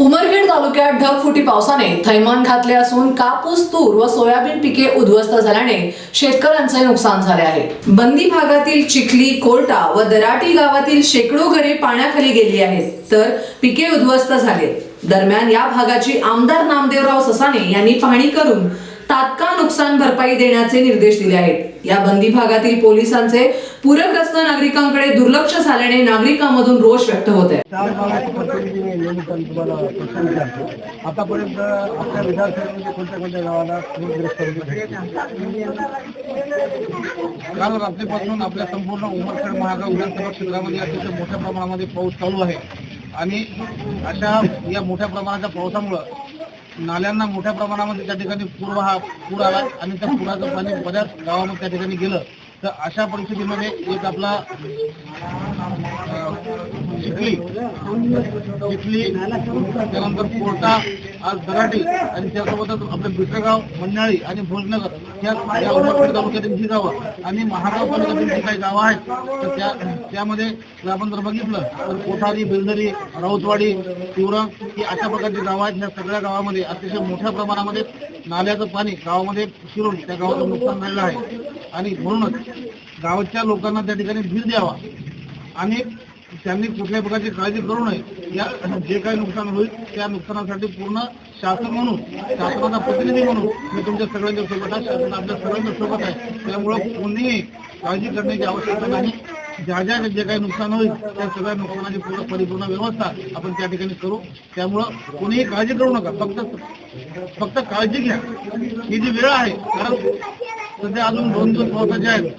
उमरखेड तालुक्यात ढगफुटी पावसाने थैमान घातले असून कापूस तूर व सोयाबीन पिके उद्ध्वस्त झाल्याने शेतकऱ्यांचे नुकसान झाले आहे. बंदी भागातील चिखली कोर्टा व दराटी गावातील शेकडो घरे पाण्याखाली गेली आहेत तर पिके उद्ध्वस्त झाले दरम्यान या भागाची आमदार नामदेवराव ससाने यांनी पाहणी करून तात्काळ नुकसान भरपाई देण्याचे निर्देश दिले आहेत. या बंदी भागातील पोलिसांचे पूरग्रस्त नागरिकांकडे दुर्लक्ष झाल्याने नागरिकांमधून रोष व्यक्त होत आहे. आतापर्यंत आपल्या विधानसभेमध्ये कोणत्या कोणत्या गावाला काल रात्रीपासून आपल्या संपूर्ण उमरखेड महागाव विधानसभा क्षेत्रामध्ये अतिशय मोठ्या प्रमाणामध्ये पाऊस चालू आहे. आणि अशा या मोठ्या प्रमाणाच्या पावसामुळं नाल्यांना मोठ्या प्रमाणामध्ये त्या ठिकाणी पूर हा पूर आला आणि त्या पुराचं पाणी बऱ्याच गावामध्ये त्या ठिकाणी गेलं. तर अशा परिस्थितीमध्ये एक आपला चिखली चिखली त्यानंतर कोर्टा आज दराटी आणि त्यासोबतच आपलं बिटरगाव मंडाळी आणि भोजनगर या उमरखेड तालुक्यातील जी गावं आणि महागाव तालुक्यातील जी काही गावं आहेत तर त्या त्यामध्ये जर आपण जर बघितलं तर कोठारी बेलदरी राऊतवाडी तिवरं ही अशा प्रकारची गावं आहेत. ह्या सगळ्या गावामध्ये अतिशय मोठ्या प्रमाणामध्ये नाल्याचं पाणी गावामध्ये शिरून त्या गावाचं नुकसान झालेलं आहे. आणि म्हणूनच गावाच्या लोकांना त्या ठिकाणी धीर द्यावा. आणि त्यांनी कुठल्याही प्रकारची काळजी करू नये. या जे काही नुकसान होईल त्या नुकसानासाठी पूर्ण शासन म्हणून शासनाचा प्रतिनिधी म्हणून मी तुमच्या सगळ्यांच्या सोबत आहे. शासन आपल्या सगळ्यांच्या सोबत आहे. त्यामुळं कोणीही काळजी करण्याची आवश्यकता नाही. ज्या ज्या जे काही नुकसान होईल त्या सगळ्या नुकसानाची पूर्ण परिपूर्ण व्यवस्था आपण त्या ठिकाणी करू. त्यामुळं कोणीही काळजी करू नका. फक्त फक्त काळजी घ्या. ही जी वेळ आहे कारण सध्या अजून दोन दिवस पावसाचे आहेत.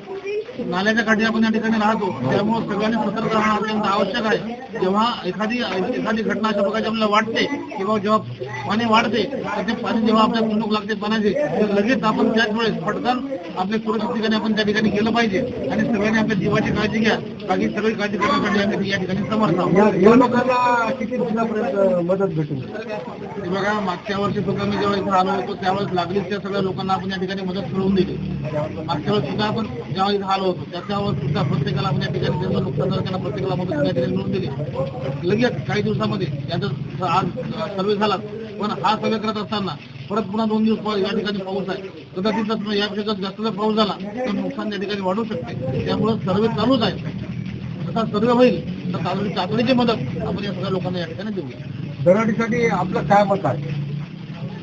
नाल्याच्या काठी आपण या ठिकाणी राहतो. त्यामुळे सगळ्यांनी सतर्क राहणं अत्यंत आवश्यक आहे. जेव्हा एखादी एखादी घटना अशा प्रकारची आपल्याला वाटते किंवा जेव्हा पाणी वाढते तर ते पाणी जेव्हा आपल्या कुंडूक लागते पाण्याचे तर लगेच आपण त्याच वेळेस पटकन आपल्या सुरक्षित ठिकाणी आपण त्या ठिकाणी गेलं पाहिजे. आणि सगळ्यांनी आपल्या जीवाची काळजी घ्या. बाकी सगळी काळजी करण्यासाठी आम्ही या ठिकाणी समर्थ आहोत. या या लोकांना किती दिवसापर्यंत मदत भेटून हे बघा मागच्या वर्षी सुद्धा मी जेव्हा इथं आलो होतो त्यावेळेस लागलीच त्या सगळ्या लोकांना आपण या ठिकाणी मदत मिळवून दिली. मागच्या वेळेस सुद्धा आपण जेव्हा इथं आलो होतो त्याच्यावर सुद्धा प्रत्येकाला आपण या ठिकाणी ज्यांचं नुकसान झालं त्यांना प्रत्येकाला मदत या ठिकाणी मिळवून दिली. लगेच काही दिवसामध्ये याचा आज सर्वे झाला पण हा सर्वे करत असताना परत पुन्हा दोन दिवस या ठिकाणी पाऊस आहे. कदाचित यापेक्षा जास्त जर पाऊस झाला तर नुकसान या ठिकाणी वाढू शकते. त्यामुळे सर्वे चालूच आहे. जसा सर्वे होईल तर तातडी तातडीची मदत आपण या सगळ्या लोकांना या ठिकाणी देऊया दराडीसाठी आपलं काय मत आहे?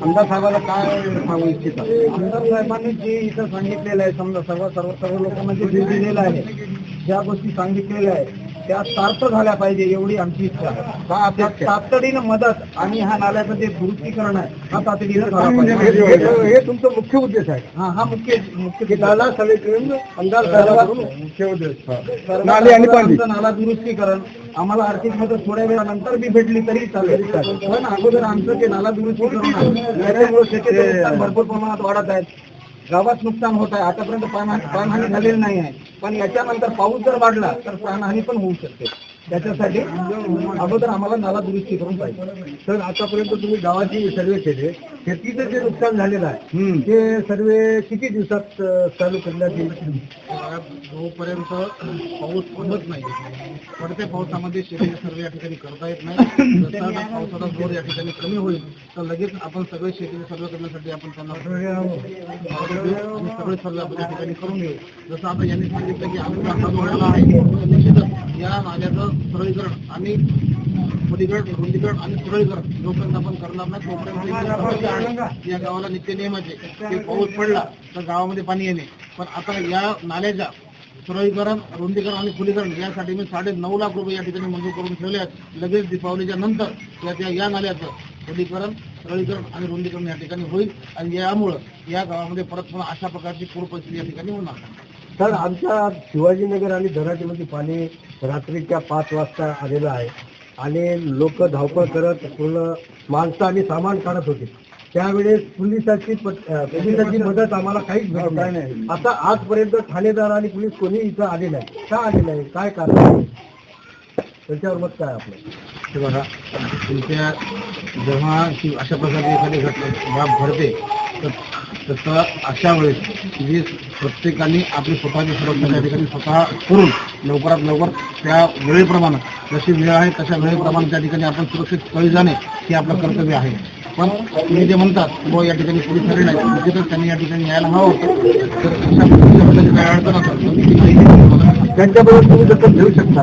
आमदार साहेबाला काय सांगू इच्छिता? आमदार साहेबांनी जे इथं सांगितलेलं आहे समजा सर्व सर्व सर्व लोकांना जे बिल दिलेलं आहे ज्या गोष्टी सांगितलेल्या आहेत त्या सार्थ झाल्या पाहिजे एवढी आमची इच्छा आहे. तातडीनं मदत आणि हा नाल्याचं जे दुरुस्तीकरण आहे हा तातडीनं झाला पाहिजे. हे तुमचं मुख्य उद्देश आहे. हा हा मुख्य मुख्य नाला सगळीकडून साहेबांकडून मुख्य उद्देश. नाले आणि पाणी. नाला दुरुस्तीकरण. आम्हाला आर्थिक मदत थोड्या वेळानंतर बी भेटली तरी चालेल. पण अगोदर आमचं ते नाला दुरुस्तीकरण भरपूर प्रमाणात वाढत आहेत गावात नुकसान होत आहे. आतापर्यंत प्राणहानी प्राणहानी झालेली नाही आहे. पण याच्यानंतर पाऊस जर वाढला तर प्राणहानी पण होऊ शकते. त्याच्यासाठी अगोदर आम्हाला नाला दुरुस्ती करून पाहिजे. तर आतापर्यंत तुम्ही गावाची सर्वे केले. शेतीचं जे नुकसान झालेलं आहे ते सर्वे किती दिवसात चालू करण्यात येईल? जोपर्यंत पाऊस पडत नाही पडत्या पावसामध्ये शेतीचे सर्व या ठिकाणी करता येत नाही. पावसाचा जोर या ठिकाणी कमी होईल तर लगेच आपण सगळे शेतीचे सर्व करण्यासाठी आपण त्यांना सगळे सर्व आपण या ठिकाणी करून घेऊ. जसं आता यांनी सांगितलं की हा आहे निश्चितच या नाल्याचं सरळीकरण आणि खोलीकरण रुंदीकरण आणि सरळीकरण जोपर्यंत आपण करणार नाही तोपर्यंत या गावाला नित्य नियमाचे की पाऊस पडला तर गावामध्ये पाणी येणे. पण आता या नाल्याच्या सरळीकरण रुंदीकरण आणि खुलीकरण यासाठी मी साडे नऊ लाख रुपये या ठिकाणी मंजूर करून ठेवले आहेत. लगेच दीपावलीच्या नंतर या त्या या नाल्याचं खुलीकरण सरळीकरण आणि रुंदीकरण या ठिकाणी होईल. आणि यामुळं या गावामध्ये परत पुन्हा अशा प्रकारची पूर परिस्थिती या ठिकाणी होणार. नाही. तर आमच्या शिवाजीनगर आणि धराटीमध्ये पाणी रात्रीच्या पाच वाजता आलेलं आहे. आणि लोक धावपळ करत पूर्ण माणसं आणि सामान काढत होते. त्यावेळेस पोलिसाची पोलिसाची मदत आम्हाला काहीच भेटली नाही. आता आजपर्यंत ठाणेदार आणि पोलीस कोणी इथं आले नाही. का आले नाही? काय कारण? त्याच्यावर मत काय आपलं? हे बघा तुमच्या जेव्हा अशा प्रकारची एखादी घटना घडते तर तसं अशा वेळेस जी प्रत्येकाने आपली स्वतःची सुरक्षा त्या ठिकाणी स्वतः करून लवकरात लवकर त्या वेळेप्रमाणे जशी वेळ आहे तशा वेळेप्रमाणे त्या ठिकाणी आपण सुरक्षित स्थळी जाणे हे आपलं कर्तव्य आहे. पण तुम्ही जे म्हणतात व या ठिकाणी पोलीस आले नाही त्यांनी या ठिकाणी यायला हवं होतं. तर अशा पद्धतीची अडचण असेल त्यांच्याबरोबर तुम्ही दखल घेऊ शकता?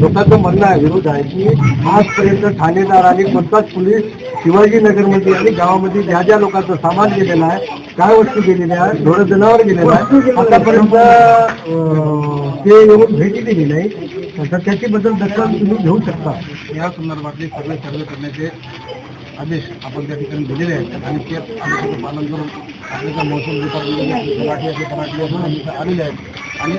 लोकांचं म्हणणं आहे विरोध आहे की आजपर्यंत ठाणेदार आणि कोणताच पोलीस शिवाजीनगरमध्ये आणि गावामध्ये ज्या ज्या लोकांचं सामान गेलेलं आहे काय वस्तू गेलेल्या आहे ढोरं जनावर गेलेलं आहे आतापर्यंत ते येऊन भेटी दिली नाही. तर त्याची बद्दल दखल तुम्ही घेऊ शकता. या संदर्भातले सगळे सर्वे करण्याचे आदेश आपण त्या ठिकाणी दिलेले आहेत. आणि ते आदेशाचं पालन करून आपल्याचा महसूल डिपार्टमेंट मराठी असे मराठी असून आलेले आहेत. आणि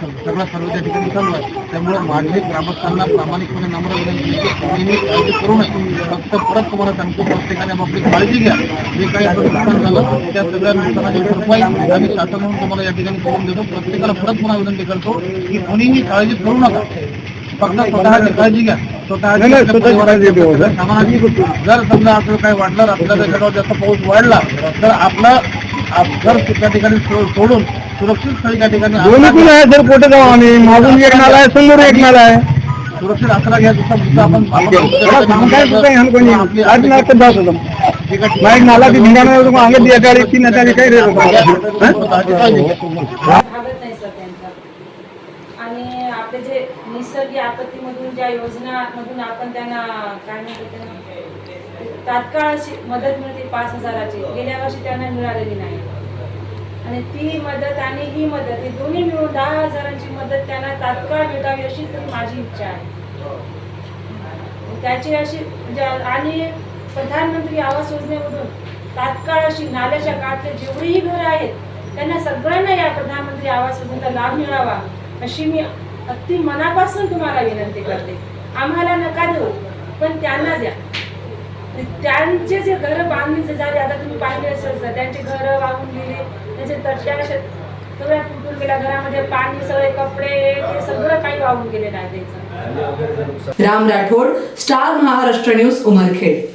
सगळा सर्व त्या ठिकाणी चालू आहे त्यामुळे माझे ग्रामस्थांना प्रामाणिकपणे नम्र विनंती काळजी करू नये. फक्त परत तुम्हाला सांगतो प्रत्येकाने आपापली काळजी घ्या. जे काही आपलं नुकसान झालं त्या सगळ्या नुकसानाची भरपाई आम्ही शासन म्हणून तुम्हाला या ठिकाणी करून देतो. प्रत्येकाला परत पुन्हा विनंती करतो की कोणीही काळजी करू नका. फक्त स्वतःची काळजी घ्या. जर समजा आपलं काही वाटलं आपल्या जास्त पाऊस वाढला तर आपलं आप- घर त्या ठिकाणी सोडून सुरक्षित स्थळी त्या ठिकाणी दोन्ही पण आहे सर कुठे जाऊ आम्ही मागून एक नाला आहे समोर एक नाला आहे. सुरक्षित आसरा घ्या जसं जसं आपण थोडा सांगताय सुद्धा ह्यानं कोणी. आपली- आज ना तर जात होतं जे काही नाही नाला ती भिंगाणा अंगे दिया गाडी ती नदी काही रे स्वतःची काळजी घ्या. भागत नाही सर त्यांचा. आणि आपले जे निसर्गी आपत्तीमधून ज्या योजनामधून आपण त्यांना काय म्हणतो त्यांना तात्काळ अशी मदत मिळते पाच हजाराची. गेल्या वर्षी त्यांना मिळालेली नाही. आणि ती मदत आणि ही मदत ही दोन्ही मिळून दहा हजारांची मदत त्यांना तात्काळ मिळावी अशी तर माझी इच्छा आहे. त्याची अशी म्हणजे आणि प्रधानमंत्री आवास योजनेमधून तात्काळ अशी नाल्याच्या काठले जेवढीही घरं आहेत त्यांना सगळ्यांना या प्रधानमंत्री आवास योजनेचा लाभ मिळावा अशी मी अगदी मनापासून तुम्हाला विनंती करते. आम्हाला नका देऊ पण त्यांना द्या. त्यांचे जे घरं बांधणीचे झाले आता तुम्ही पाहिले असेल सर त्यांचे घरं वाहून गेले त्यांचे तट्ट्या अशा सगळ्या तुटून गेल्या घरामध्ये पाणी सगळे कपडे ते सगळं काही वाहून गेलेलं आहे त्याचं. Ram Rathod star Maharashtra news Umarkhed.